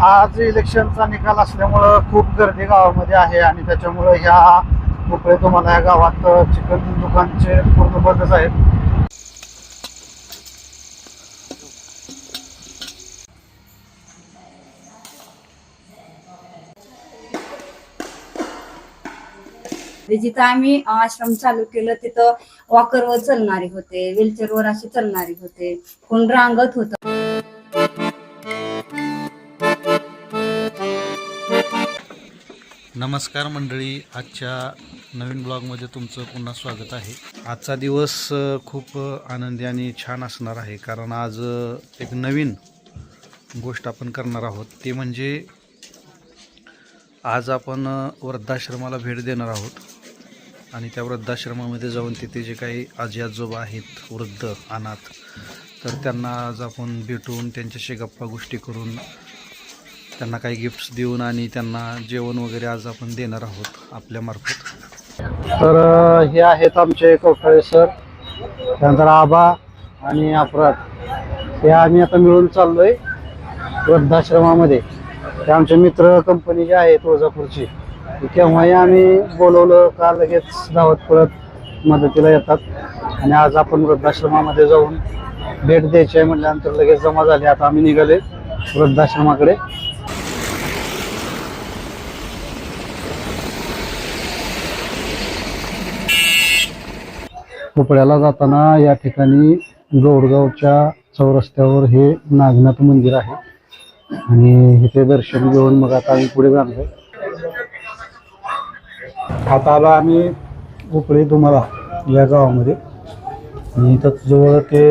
आज इलेक्शनचा निकाल असल्यामुळं खूप गर्दी गावामध्ये आहे आणि त्याच्यामुळं ह्या मोकळे तुम्हाला या गावात चिकन दुकानचे पूर्ण बंदच आहेत. म्हणजे जिथं आम्ही आश्रम चालू केलं तिथं वॉकरवर चालणारे होते व्हीलचेअरवर असे चालणारे होते. कोण रांगत होत. नमस्कार मंडळी आजच्या नवीन ब्लॉगमध्ये तुमचं पुन्हा स्वागत आहे. आजचा दिवस खूप आनंदी आणि छान असणार आहे. कारण आज एक नवीन गोष्ट आपण करणार आहोत. ते म्हणजे आज आपण वृद्धाश्रमाला भेट देणार आहोत. आणि त्या वृद्धाश्रमामध्ये जाऊन तिथे जे काही आजी आजोबा आहेत वृद्ध अनाथ तर त्यांना आज आपण भेटून त्यांच्याशी गप्पा गोष्टी करून त्यांना काही गिफ्ट्स देऊन आणि त्यांना जेवण वगैरे आज आपण देणार आहोत आपल्यामार्फत तर हे आहेत आमचे कोकळे सर त्यानंतर आबा आणि अपराध. हे आम्ही आता मिळून चाललोय वृद्धाश्रमामध्ये. ते आमचे मित्र कंपनी जे आहे तुळजापूरची केव्हाही आम्ही बोलवलं का लगेच धावत पळत मदतीला येतात. आणि आज आपण वृद्धाश्रमामध्ये जाऊन भेट द्यायची आहे म्हटल्यानंतर लगेच जमा झाले. आता आम्ही निघाले वृद्धाश्रमाकडे. उपड्याला जाताना या ठिकाणी गौडगावच्या चौरस्त्यावर हे नागनाथ मंदिर आहे. आणि इथे दर्शन घेऊन मग आता आम्ही पुढे जाणार आता आला आम्ही उपळे तुम्हाला या गावामध्ये. आणि इथं जवळ ते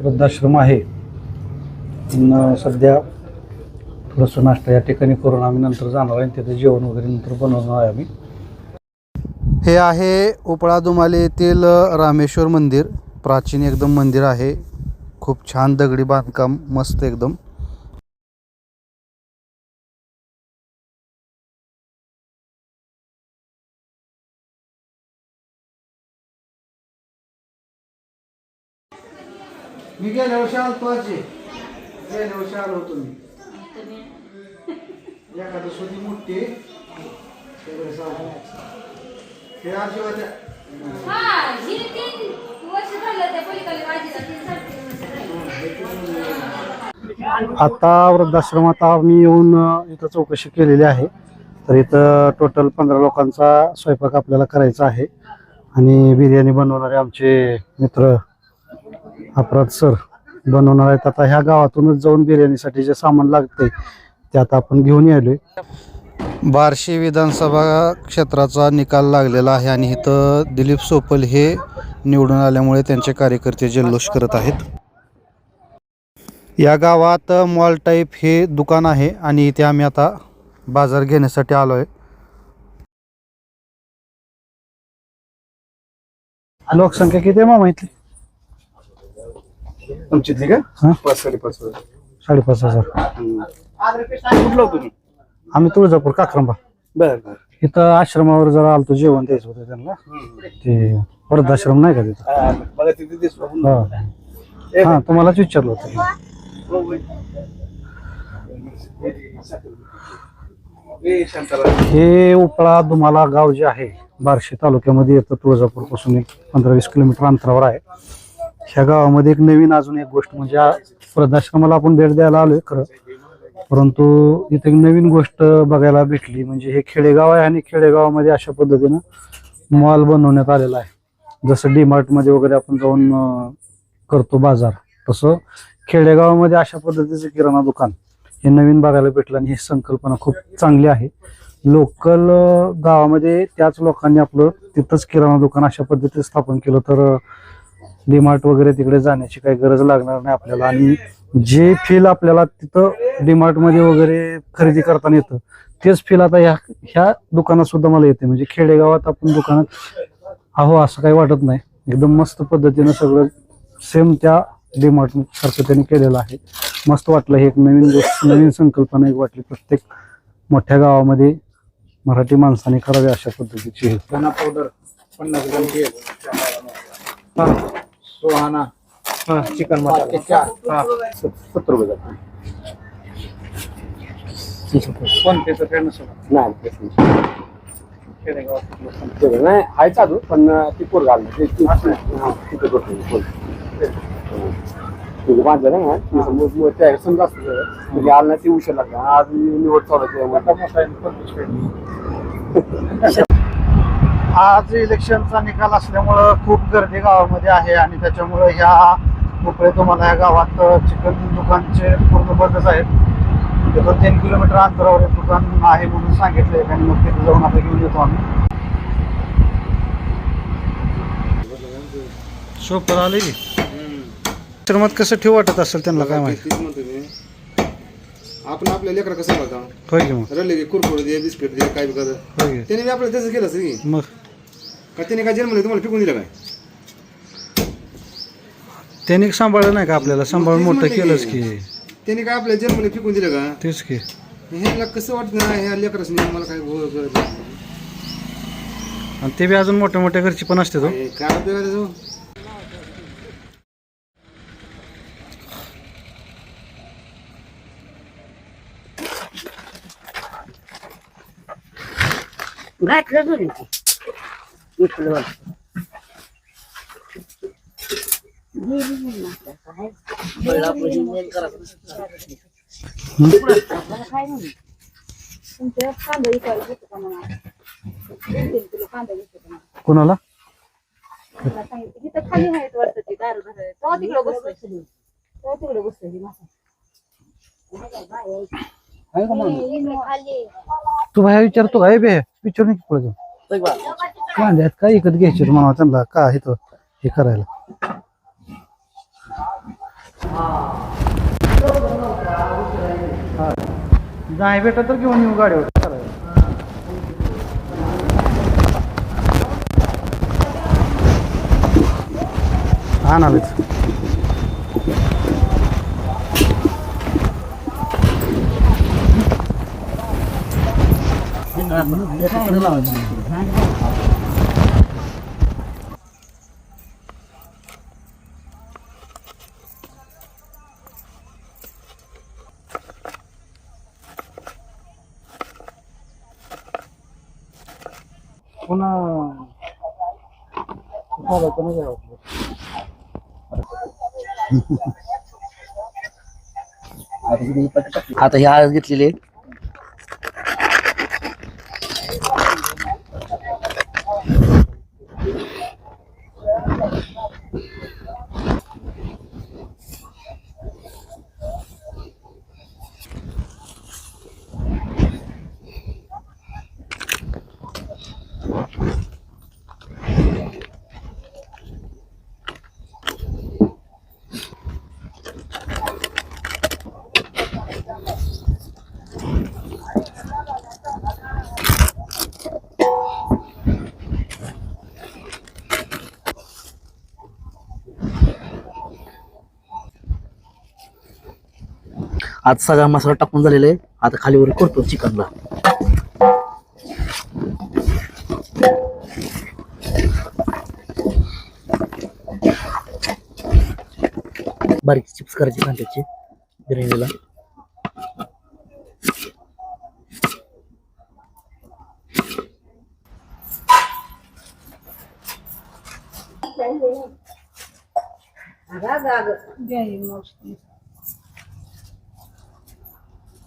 वृद्धाश्रम आहे. सध्या थोडंसं नाश्ता या ठिकाणी करून आम्ही नंतर जाणार आहे तिथे जेवण वगैरे नंतर बनवणार आहे आम्ही. हे आहे उपळा दुमाले येथील रामेश्वर मंदिर. प्राचीन एकदम मंदिर आहे. खूप छान दगडी बांधकाम मस्त एकदम. मी गेल्या वर्षी आलतो आजी. गेल्या वर्षी आलो होतो मी. एखादं सुधी मोठी. हे आता वृद्धाश्रमात आम्ही येऊन इथं चौकशी केलेली आहे. तर इथं टोटल पंधरा लोकांचा स्वयंपाक आपल्याला करायचा आहे. आणि बिर्याणी बनवणारे आमचे मित्र अपराध सर बनवणार आहेत. आता ह्या गावातूनच जाऊन बिर्याणीसाठी जे सामान लागते ते आता आपण घेऊन यायलोय बार्शी विधानसभा क्षेत्राचा निकाल लागलेला आहे आणि इथं दिलीप सोपल हे निवडून आल्यामुळे त्यांचे कार्यकर्ते जल्लोष करत आहेत. या गावात मॉल टाईप हे दुकान आहे आणि इथे आम्ही आता बाजार घेण्यासाठी आलो आहे लोकसंख्या किती आहे मामा इथली? तुमच्यातली का? पाच साडेपाच साडेपाच हजार. कुठलं तुम्ही? आम्ही तुळजापूर काक्रंबा. बर बर. इथं आश्रमावर जरा आलतो जेवण द्यायचं होतं त्यांना. ते वृद्धाश्रम नाही का तिथं? बघा तिथे दिसलो हा. हा तुम्हालाच विचारलं होतं. हे उपळा दुमाला गाव जे आहे बार्शी तालुक्यामध्ये येतं. तुळजापूरपासून एक पंधरा वीस किलोमीटर अंतरावर आहे. ह्या गावामध्ये एक नवीन अजून एक गोष्ट म्हणजे आ- वृद्धाश्रमाला आपण भेट द्यायला आलोय खरं. परंतु इथे एक नवीन गोष्ट बघायला भेटली म्हणजे हे खेडेगाव आहे आणि खेडेगावामध्ये अशा पद्धतीनं मॉल बनवण्यात आलेला आहे. जसं डी मार्टमध्ये वगैरे आपण जाऊन करतो बाजार तसं खेडेगावामध्ये अशा पद्धतीचं किराणा दुकान हे नवीन बघायला भेटलं आणि ही संकल्पना खूप चांगली आहे. लोकल गावामध्ये त्याच लोकांनी आपलं तिथंच किराणा दुकान अशा पद्धतीने स्थापन केलं तर डीमार्ट वगैरे तिकडे जाण्याची काही गरज लागणार नाही आपल्याला आणि जे फील आपल्याला तिथं डीमार्टमध्ये वगैरे खरेदी करताना येतं तेच फील आता ह्या ह्या दुकानात सुद्धा मला येते म्हणजे खेडेगावात आपण दुकानात अहो असं काही वाटत नाही. एकदम मस्त पद्धतीनं सगळं सेम त्या डीमार्ट सारखं त्यांनी केलेलं आहे. मस्त वाटलं हे एक नवीन गोष्ट नवीन संकल्पना एक वाटली. प्रत्येक मोठ्या गावामध्ये मराठी माणसाने करावी अशा पद्धतीची. पावडर पन्नास ग्रामची सोहाना. हा, चिकन मसाला हा सत्तर रुपये जातो तीस रुपये फोन पेचं काय नसेल नाही तेच नाही. खेडेगावात नाही आहे चालू पण ती पोर घालणं ते ती- हा, तिथे करतो मी पोर. हा. तुझं बांधलं ना हा? ती समोर- मग त्या समजा असतं सगळं. म्हणजे आलं नाही ती उशीर लागला आज मी निवड चालू आहे मोठा त्यामुळे. मोठा आहे, फोन पेचं खेळ. आज इलेक्शनचा निकाल असल्यामुळं खूप गर्दी गावामध्ये आहे आणि त्याच्यामुळं ह्या मोकळे तुम्हाला या गावात चिकन दुकानचे पूर्ण बंदच आहेत. तिथं तीन किलोमीटर अंतरावर एक दुकान आहे म्हणून सांगितलंय आणि मग तिथे जाऊन आता घेऊन येतो आम्ही. शोपर आले की? तर मग कसं ठेव वाटत असेल त्यांना काय माहिती? आपण आपल्या लेकरा कसं बघा होय की मग? रडले की कुरकुर दे बिस्किट दे काय बी कर. होय की? त्याने बी आपल्याला तसं केलं असं की? मग? का त्याने काय जन्मले तुम्हाला पिकून दिलं काय? त्यांनी सांभाळलं नाही का आपल्याला सांभाळून मोठं केलंच की. त्याने काय आपल्याला जन्मले पिकून दिलं का तेच की ह्याला कसं वाटतं ना ह्या लेकरासनी मला काय गरज नाही. आणि ते बी अजून मोठ्या मोठ्या घरची पण असते तो हे काय उपयोग आहे त्याचा? घातलं दोन्ही ते विकलं काय म्हणू तुमच्या कांदा विकायला घेतो का म्हणा दोन तीन किलो कांदा घेतो का म्हणा कोणाला? मला सांगितलं इथं खाली आहेत वाटतं ती दारू धरायला तेव्हा तिकडे बसतोय तेव्हा तिकडे बसतोय ती मासा तू बाहेर विचारतो काय बे. विचारून की पुढे जाऊन कांद्यात काय इकत घ्यायचे म्हणा त्यांना? का आहे तो हे करायला? हा. नाही भेटत तर घेऊन येऊ गाडीवर काय करायला पुन्हा चालायचं नाही आता हे आज घेतलेले आज सगळा मसाला टाकून झालेला आहे. आता खालीवर करतो चिकनला. बारीक चिप्स करायचे कांद्याचे बिर्याणीला हम्म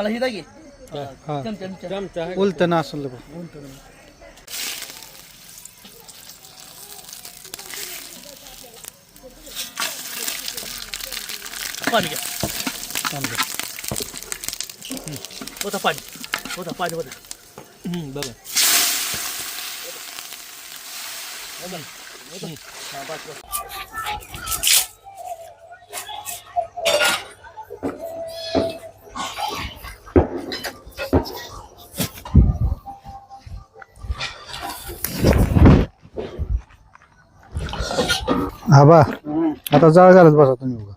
मला ही दागी हा. उलट ना असं पाणी घ्या. होता पाणी. होता पाणी होता. बघा. आबा आता जाळ घालत बसा तुम्ही उगा.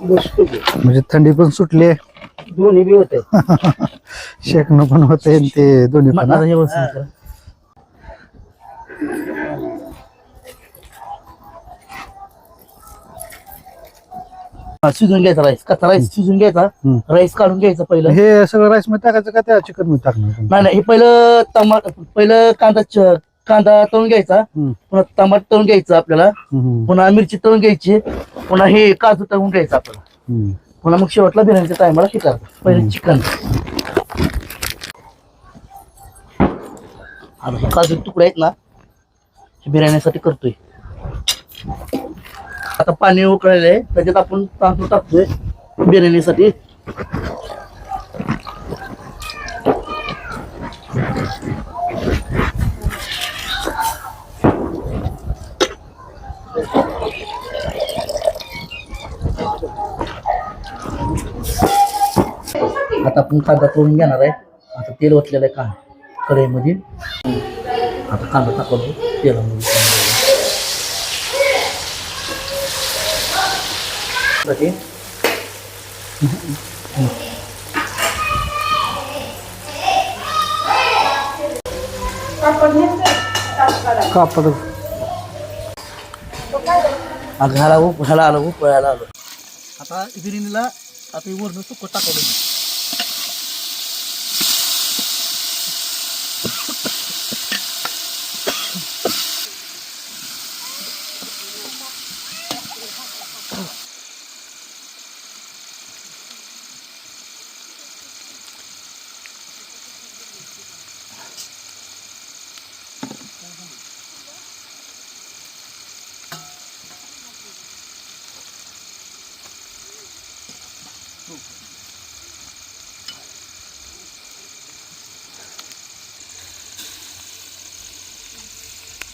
बसतो की. म्हणजे थंडी पण सुटली. दोन्ही बी होते शेकणं पण होते ते दोन्ही पण. हा? शिजून घ्यायचा राईस कच्चा राईस शिजून घ्यायचा. हम्म. राईस काढून घ्यायचा पहिलं. हे सगळं राईसमध्ये टाकायचं का त्या चिकनमध्ये टाकणार? नाही नाही हे पहिलं टमाट पहिलं कांदा च- कांदा तळून घ्यायचा. पुन्हा टमाट तळून घ्यायचं आपल्याला पुन्हा मिरची तळून घ्यायची पुन्हा हे काजू तळून घ्यायचं आपल्याला. पुन्हा मग शेवटला बिर्याणीच्या टायमाला करायचं पहिलं चिकन. आता हे काजू तुकडे आहेत ना हे बिर्याणीसाठी करतोय. आता पाणी उकळलेलं आहे त्याच्यात आपण तांदूळ टाकतोय बिर्याणीसाठी. आता आपण कांदा करून घेणार आहे. आता तेल ओतलेलं आहे का कढईमध्ये. आता कांदा टाकतो तेलामध्ये कापड. आता ह्याला उप ह्याला आलं उकळायला आलं. आता बिर्याणीला आता वरण सुकं टाकवलं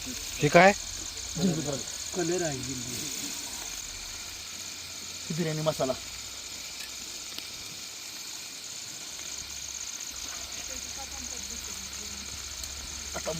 हे काय? कलर आहे बिर्याणी मसाला. टम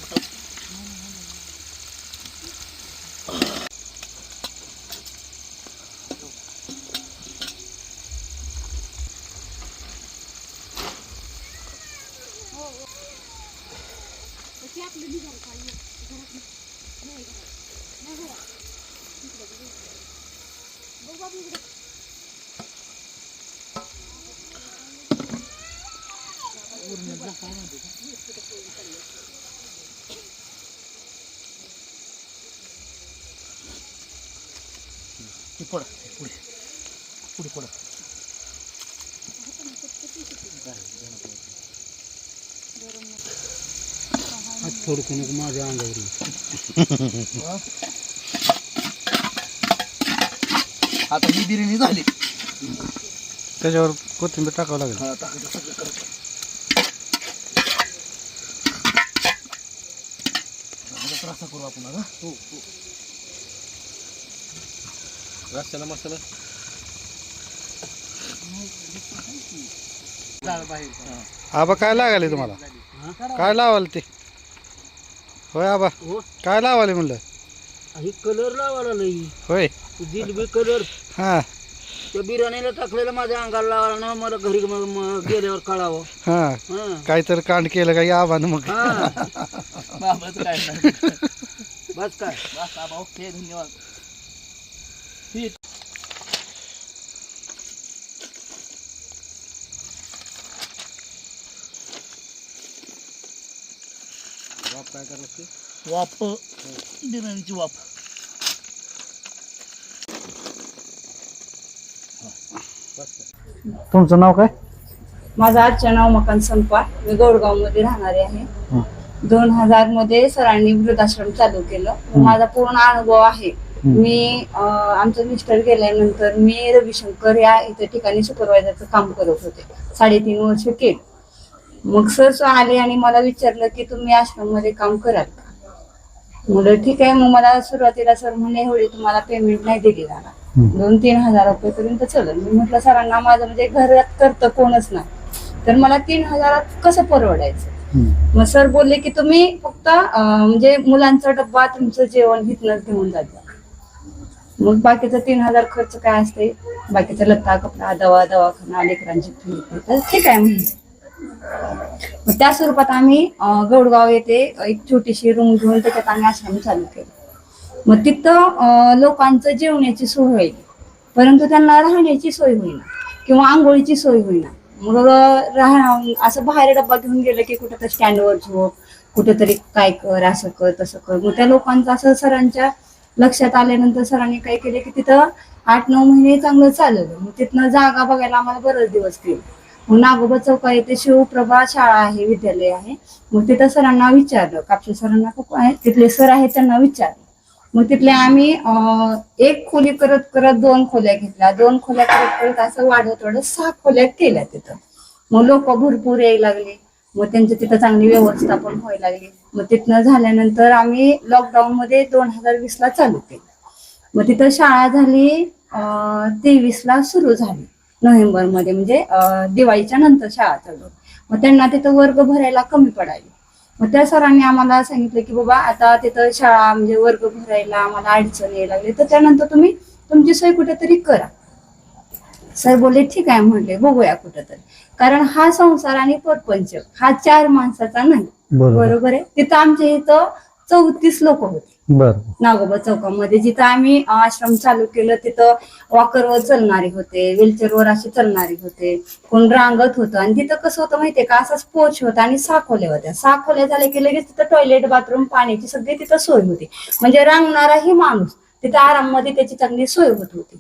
हे पड पुढे पुढे पड थोडं माझ्या अंगावर आता ही बिर्याणी झाली. त्याच्यावर कोथिंबीर टाकावं लागेल. हा, टाकायचं सगळं करायचं करू आपण आता हो हो. रस्त्याला मसाला. आबा काय लागाले तुम्हाला? काय लावाल ते? होय आबा. हो. काय लावाले म्हणलं? ही कलर लावायला नाही होय. जिलबी कलर. हा. त्या बिर्याणीला टाकलेलं माझ्या अंगाला लावायला ना मला घरी मग मग गेल्यावर कळावं. हा. हा. काहीतरी कांड केलं का या आबानं मग. हा. बाबाचं काय नाही. बस काय. बस आबा ओके धन्यवाद. वाप बिर्याणीची वाप तुमचं नाव काय? माझं आजचं नाव मकान संपा मी गौडगावमध्ये राहणारे आहे. दोन हजारमध्ये सरांनी वृद्धाश्रम चालू केलं. माझा पूर्ण अनुभव आहे. मी आमचं मिस्टर गेल्यानंतर मी रविशंकर या इथे ठिकाणी सुपरवायझरचं काम करत होते. साडेतीन वर्ष केलं. मग सर आले आणि मला विचारलं की तुम्ही आश्रममध्ये काम कराल का? म्हणलं ठीक आहे. मग मला सुरुवातीला सर म्हणे एवढी तुम्हाला पेमेंट नाही दिली जाणार. दोन तीन हजार रुपयेपर्यंत चलन. मी म्हटलं सरांना माझं म्हणजे घरात करतं कोणच नाही. तर मला तीन हजारात कसं परवडायचं? मग सर बोलले की तुम्ही फक्त म्हणजे मुलांचा डब्बा तुमचं जेवण हिथनच घेऊन जाता मग बाकीचं तीन हजार खर्च काय असते बाकीचा लत्ता कपडा दवा दवाखाना लेकरांची फी तर ठीक आहे म्हणजे मग त्या स्वरूपात आम्ही गौडगाव येथे एक छोटीशी रूम घेऊन त्याच्यात आम्ही आश्रम चालू केलं. मग तिथं लोकांचं जेवण्याची सोय होईल. परंतु त्यांना राहण्याची सोय होईना किंवा आंघोळीची सोय होईना. मग राह असं बाहेर डब्बा घेऊन गेलं की कुठं तर स्टँडवर झोप कुठंतरी काय कर असं कर तसं कर. मग त्या लोकांचं असं सरांच्या लक्षात आल्यानंतर सरांनी काय केले की तिथं आठ नऊ महिने चांगलं चाललं. मग तिथनं जागा बघायला आम्हाला बरेच दिवस गेले. मग नागोबा चौका येथे शिवप्रभा शाळा आहे विद्यालय आहे. मग तिथं सरांना विचारलं कापशी सरांना खूप आहे तिथले सर आहेत त्यांना विचारलं. मग तिथले आम्ही एक खोली करत करत दोन खोल्या घेतल्या. दोन खोल्या करत करत असं वाढत वाढत सहा खोल्या केल्या तिथं. मग लोक भरपूर यायला लागले. मग त्यांची तिथं चांगली व्यवस्थापन व्हायला लागली. मग तिथनं झाल्यानंतर आम्ही लॉकडाऊन मध्ये दोन हजार वीस ला चालू केलं. मग तिथं शाळा झाली तेवीस ला सुरू झाली नोव्हेंबरमध्ये. म्हणजे दिवाळीच्या नंतर शाळा चालू मग त्यांना तिथं वर्ग भरायला कमी पडायला. मग त्या सरांनी आम्हाला सांगितलं की बाबा आता तिथं शाळा म्हणजे वर्ग भरायला आम्हाला अडचण यायला लागली. तर त्यानंतर तुम्ही तुमची सोय कुठेतरी करा. सर बोलले ठीक आहे म्हणले बघूया कुठेतरी. कारण हा संसार आणि परपंच हा चार माणसाचा नाही. बरोबर. आहे? तिथं आमच्या इथं चौतीस लोक होते. नागोबा चौकामध्ये. जिथं आम्ही आश्रम चालू केलं तिथं वॉकरवर चलणारे होते व्हीलचेअरवर असे चलणारे होते. कोण रांगत होतं. आणि तिथं कसं होतं माहितीये का? असाच पोच होता आणि साखोल्या होत्या. साखोल्या झाल्या की लगेच तिथं टॉयलेट बाथरूम पाण्याची सगळी तिथं सोय होती. म्हणजे रांगणाराही माणूस तिथं आराममध्ये त्याची चांगली सोय होत होती.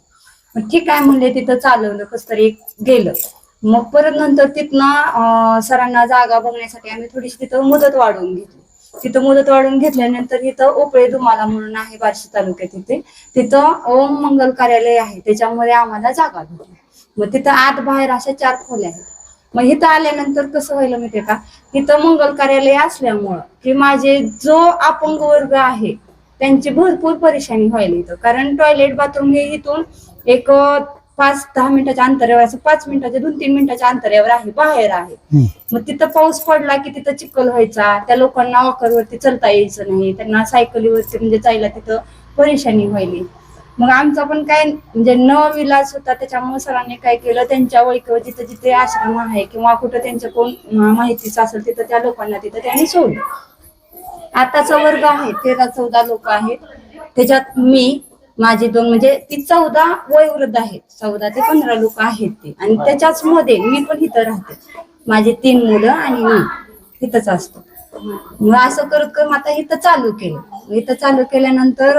मग ठीक आहे म्हणले तिथं चालवलं कस तरी गेलं. मग परत नंतर तिथनं सरांना जागा बघण्यासाठी आम्ही थोडीशी तिथं मुदत वाढवून घेतली. तिथं मुदत वाढवून घेतल्यानंतर इथं ओपळे दुमाला म्हणून आहे बार्शी तालुक्यात तिथे तिथं ओम मंगल कार्यालय आहे त्याच्यामध्ये आम्हाला जागा भेटली. मग तिथं आत बाहेर अशा चार खोल्या आहेत. मग इथं आल्यानंतर कसं व्हायला माहितीये का? इथं मंगल कार्यालय असल्यामुळं की माझे जो अपंग वर्ग आहे त्यांची भरपूर परेशानी व्हायला इथं. कारण टॉयलेट बाथरूम हे इथून एक पाच दहा मिनिटाच्या अंतरावर असं पाच मिनिटाच्या दोन तीन मिनिटाच्या अंतरावर आहे बाहेर आहे. मग तिथं पाऊस पडला की तिथं चिखल व्हायचा त्या लोकांना वॉकरवरती चलता यायचं नाही त्यांना सायकलीवरती म्हणजे जायला तिथं परेशानी व्हायली. मग आमचा पण काय म्हणजे न विलास होता त्याच्यामुळे सरांनी काय केलं त्यांच्या ओळखीवर जिथे जिथे आश्रम आहे किंवा कुठं त्यांच्या कोण माहितीचं असेल तिथं त्या लोकांना तिथं त्यांनी सोडलं. आताचा वर्ग आहे तेरा चौदा लोक आहेत. त्याच्यात मी माझे दोन म्हणजे ती चौदा वयोवृद्ध आहेत. चौदा ते पंधरा लोक आहेत ते. आणि त्याच्याच मध्ये मी पण इथं राहते. माझे तीन मुलं आणि मी इथंच असतो. मग असं करत करत आता इथं चालू केलं. इथं चालू केल्यानंतर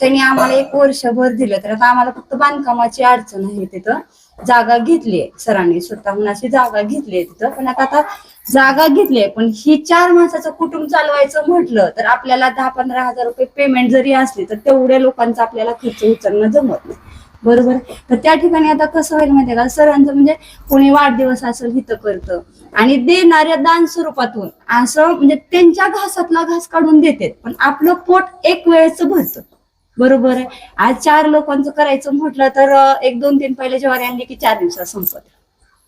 त्यांनी आम्हाला एक वर्षभर दिलं. तर आता आम्हाला फक्त बांधकामाची अडचण आहे तिथं. जागा घेतली सरांनी स्वतःहून अशी जागा घेतली तिथं. पण आता आता जागा घेतली आहे पण ही चार माणसाचं कुटुंब चालवायचं म्हटलं तर आपल्याला दहा पंधरा हजार रुपये पेमेंट जरी असली तर तेवढ्या लोकांचा आपल्याला खर्च उचलणं जमत नाही. बरोबर? तर त्या ठिकाणी आता कसं होईल माहितीये का? सरांचं म्हणजे कोणी वाढदिवस असेल हिथं करतं. आणि देणाऱ्या दान स्वरूपातून असं म्हणजे त्यांच्या घासातला घास काढून देते पण आपलं पोट एक वेळेचं भरतं. बरोबर आहे. आज चार लोकांचं करायचं म्हटलं तर एक दोन तीन पहिले ज्वारी आणली की चार दिवसात संपत.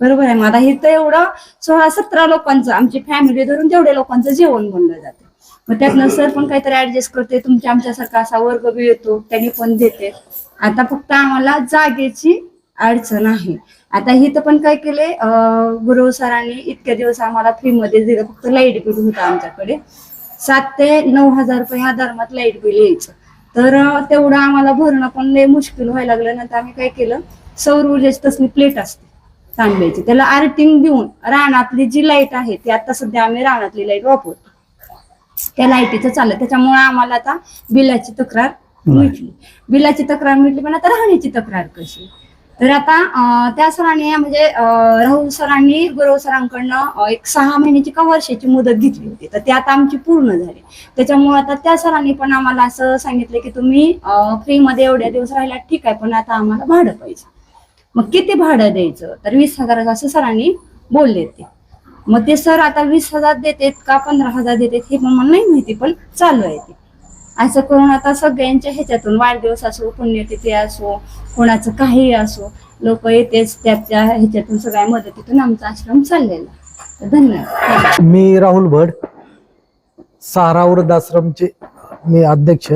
बरोबर आहे. मला हे तर एवढं सोळा सतरा लोकांचं आमची फॅमिली धरून तेवढ्या लोकांचं जेवण बनलं जाते. मग त्यातनं सर पण काहीतरी ऍडजस्ट करते. तुमच्या आमच्यासारखा असा वर्ग बी येतो त्यांनी पण देते. आता फक्त आम्हाला जागेची अडचण आहे. आता इथं पण काय केले गुरु सरांनी इतक्या दिवस आम्हाला फ्री मध्ये दिलं. फक्त लाइट बिल होतं आमच्याकडे. सात ते नऊ हजार रुपये ह्या धर्मात लाइट बिल यायचं. तर तेवढं आम्हाला भरणं पण लय मुश्किल व्हायला लागलं. नंतर आम्ही काय केलं सौर ऊर्जेची तसली प्लेट असते तांब्याची. त्याला आर्टिंग देऊन रानातली जी लाइट आहे ती आता सध्या आम्ही रानातली लाइट वापरतो. त्या लाईटीचं चाललं. त्याच्यामुळे आम्हाला आता बिलाची तक्रार मिटली बिलाची तक्रार मिटली पण आता राहण्याची तक्रार कशी? तर आता त्या सरांनी म्हणजे राहुल सरांनी गुरव सरांकडनं एक सहा महिन्याची का वर्षाची मुदत घेतली होती. तर ती आता आमची पूर्ण झाली. त्याच्यामुळे आता त्या सरांनी पण आम्हाला असं सांगितलं की तुम्ही फ्रीमध्ये एवढ्या दिवस राहिला ठीक आहे पण आता आम्हाला भाडं पाहिजे. मग किती भाडं द्यायचं? तर वीस हजाराचं असं सरांनी बोलले ते. मग ते सर आता वीस हजार देतात का पंधरा हजार देतात हे पण मला नाही माहिती पण चालू आहे ते. असं करून आता सगळ्यांच्या ह्याच्यातून वाढदिवस असो पुण्यतिथी असो कोणाचं काही असो लोक येतेच त्याच्या ह्याच्यातून सगळ्या मदतीतून आमचा आश्रम चाललेला. धन्यवाद. मी राहुल भट सारा वृद्धाश्रमचे मी अध्यक्ष.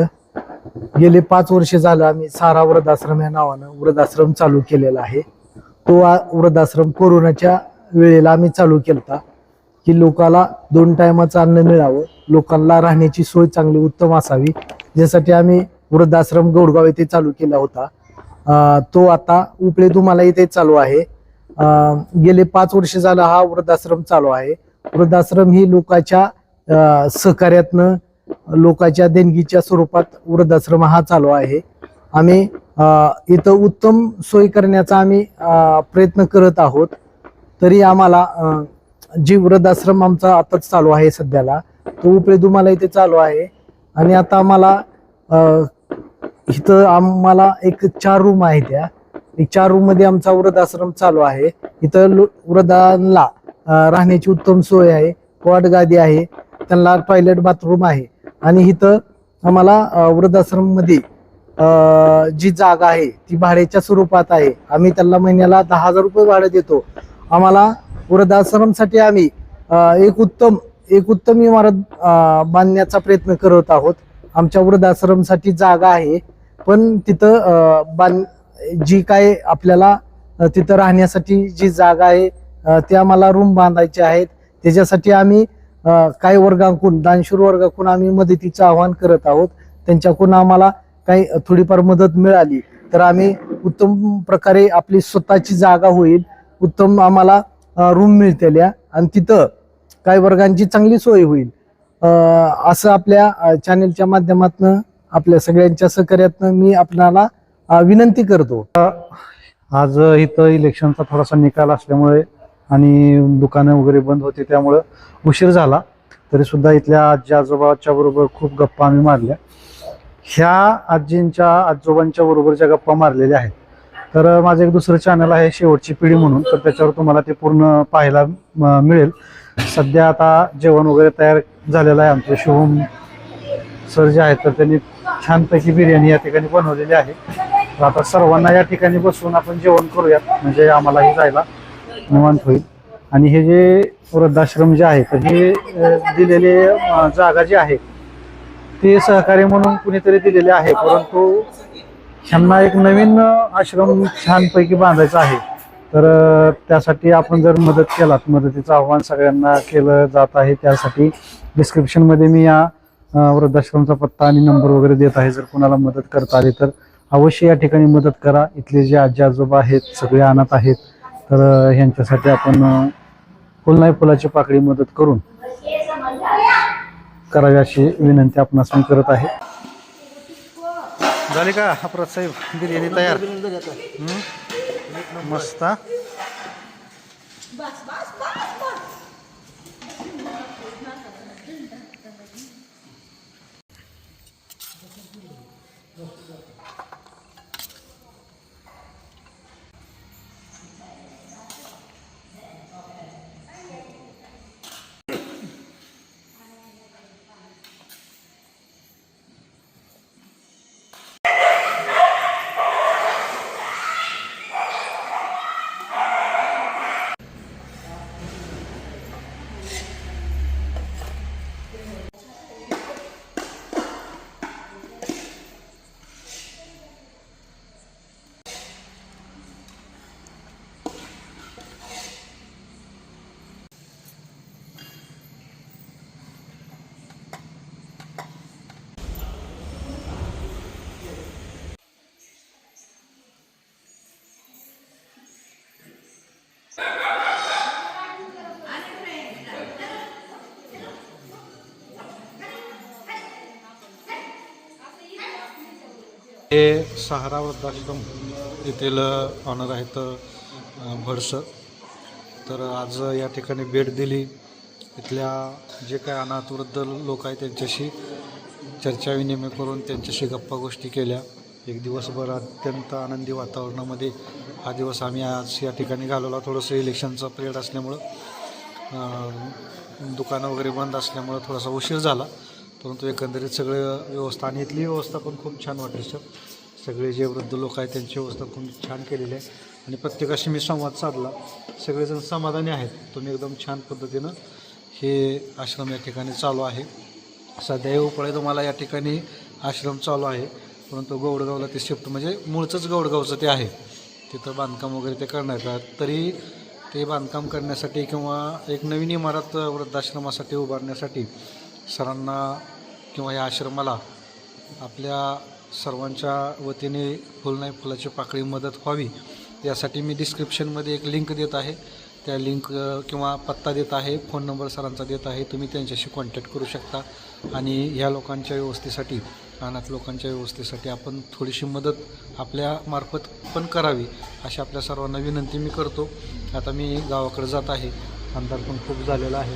गेले पाच वर्ष झालं आम्ही सारा वृद्धाश्रम या नावानं वृद्धाश्रम चालू केलेला आहे. तो वृद्धाश्रम कोरोनाच्या वेळेला आम्ही चालू केलता. की लोकाला दोन टायमाचं अन्न मिळावं. लोकांना राहण्याची सोय चांगली उत्तम असावी. ज्यासाठी आम्ही वृद्धाश्रम गौडगाव येथे चालू केला होता. तो आता उपळे तुम्हाला इथे चालू आहे. गेले पाच वर्ष झालं हा वृद्धाश्रम चालू आहे. वृद्धाश्रम ही लोकांच्या सहकार्यातनं लोकांच्या देणगीच्या स्वरूपात वृद्धाश्रम हा चालू आहे. आम्ही इथं उत्तम सोय करण्याचा आम्ही प्रयत्न करत आहोत. तरी आम्हाला जी वृद्धाश्रम आमचा आताच चालू आहे सध्याला तो उपळे तुम्हाला इथे चालू आहे. आणि आता आम्हाला इथं आम्हाला एक चार रूम आहे त्या. एक चार रूममध्ये आमचा वृद्धाश्रम चालू आहे. इथं वृद्धांना राहण्याची उत्तम सोय आहे. कॉट गादी आहे. त्यांना टॉयलेट बाथरूम आहे. आणि इथं आम्हाला वृद्धाश्रममध्ये जी जागा आहे ती भाड्याच्या स्वरूपात आहे. आम्ही त्यांना महिन्याला दहा हजार रुपये भाडं देतो. आम्हाला वृद्धाश्रमसाठी आम्ही एक उत्तम एक उत्तम इमारत बांधण्याचा प्रयत्न करत आहोत. आमच्या वृद्धाश्रमसाठी जागा आहे पण तिथं बांध जी काय आपल्याला तिथं राहण्यासाठी जी जागा आहे ती आम्हाला रूम बांधायचे आहेत. त्याच्यासाठी आम्ही काही वर्गांकून दानशूर वर्गाकडून आम्ही मदतीचं आवाहन करत आहोत. त्यांच्याकडून आम्हाला काही थोडीफार मदत मिळाली तर आम्ही उत्तम प्रकारे आपली स्वतःची जागा होईल. उत्तम आम्हाला रूम मिळतेल्या. आणि तिथं काही वर्गांची चांगली सोय होईल. असं आपल्या चॅनेलच्या माध्यमातून आपल्या सगळ्यांच्या सहकार्यातनं मी आपणाला विनंती करतो. आज इथं इलेक्शनचा थोडासा निकाल असल्यामुळे आणि दुकानं वगैरे बंद होती त्यामुळं उशीर झाला. तरी सुद्धा इथल्या आजी आजोबाच्या बरोबर खूप गप्पा आम्ही मारल्या. ह्या आजींच्या आजोबांच्या बरोबर ज्या गप्पा मारलेल्या आहेत तर माझं एक दुसरं चॅनल आहे शेवटची पिढी म्हणून. तर त्याच्यावर तुम्हाला ते पूर्ण पाहायला म- मिळेल. सध्या आता जेवण वगैरे तयार झालेलं आहे आमचे. शुभम सर जे आहेत तर त्यांनी छानपैकी बिर्याणी या ठिकाणी बनवलेली आहे. तर आता सर्वांना या ठिकाणी बसून आपण जेवण करूयात. म्हणजे आम्हालाही जायला निवांत होईल. आणि हे जे वृद्धाश्रम जे आहे तर हे दिलेले जागा जी आहे ते सहकार्य म्हणून कुणीतरी दिलेले आहे. परंतु ह्यांना एक नवीन आश्रम छानपैकी बांधायचा आहे. तर त्यासाठी आपण जर मदत केलात मदतीचं आव्हान सगळ्यांना केलं जात आहे त्यासाठी डिस्क्रिप्शनमध्ये मी या वृद्धाश्रमचा पत्ता आणि नंबर वगैरे देत आहे. जर कोणाला मदत करता आली तर अवश्य या ठिकाणी मदत करा. इथले जे आजी आजोबा आहेत सगळे अनाथ आहेत. तर ह्यांच्यासाठी आपण अ, फुल नाही फुलाची पाकळी मदत करून करावी अशी विनंती आपणास मी करत आहे. झाली का? अपराध साहेब बिर्याणी तयार? मस्त. हे सहारा वृद्धाश्रम येथील ऑनर आहेत अ, भडसं तर आज या ठिकाणी भेट दिली. इथल्या जे काय अनाथ वृद्ध लोक आहेत त्यांच्याशी चर्चा विनिमय करून त्यांच्याशी गप्पा गोष्टी केल्या. एक दिवसभर अत्यंत आनंदी वातावरणामध्ये हा दिवस आम्ही आज या ठिकाणी घालवला. थोडंसं इलेक्शनचा पिरियड असल्यामुळं दुकानं वगैरे बंद असल्यामुळं थोडासा उशीर झाला. परंतु एकंदरीत सगळं व्यवस्था आणि इथली व्यवस्था पण खूप छान वाटली सर सगळे जे वृद्ध लोक आहेत त्यांची व्यवस्था खूप छान केलेली आहे. आणि प्रत्येकाशी मी संवाद साधला. सगळेजण समाधानी आहेत. तुम्ही एकदम छान पद्धतीनं हे आश्रम या ठिकाणी चालू आहे. सध्या हे उपळे तुम्हाला या ठिकाणी आश्रम चालू आहे. परंतु गौडगावला ते शिफ्ट म्हणजे मूळचंच गौडगावचं ते आहे. तिथं बांधकाम वगैरे ते करण्यात येतात. तरी ते बांधकाम करण्यासाठी किंवा एक नवीन इमारत वृद्धाश्रमासाठी उभारण्यासाठी सरांना किंवा या आश्रमाला आपल्या सर्वांच्या वतीने फुल नाही फुलाची पाकळी मदत व्हावी यासाठी मी डिस्क्रिप्शनमध्ये एक लिंक देत आहे. त्या लिंक किंवा पत्ता देत आहे फोन नंबर सरांचा देत आहे तुम्ही त्यांच्याशी कॉन्टॅक्ट करू शकता. आणि ह्या लोकांच्या व्यवस्थेसाठी अनाथ लोकांच्या व्यवस्थेसाठी आपण थोडीशी मदत आपल्या मार्फत पण करावी अशी आपल्या सर्वांना विनंती मी करतो. आता मी गावाकडे जात आहे. अंधार पण खूप झालेला आहे.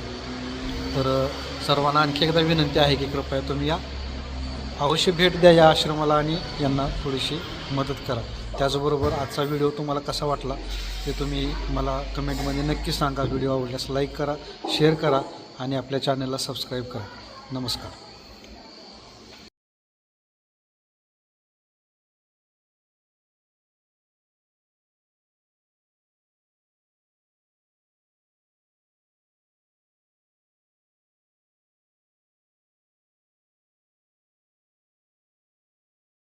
तर सर्वांना आणखी एकदा विनंती आहे की कृपया तुम्ही या. अवश्य भेट द्या या आश्रमाला आणि यांना थोडीशी मदत करा. त्याचबरोबर आजचा व्हिडिओ तुम्हाला कसा वाटला ते तुम्ही मला कमेंटमध्ये नक्की सांगा. व्हिडिओ आवडल्यास लाईक करा शेअर करा आणि आपल्या चॅनलला सबस्क्राईब करा. नमस्कार.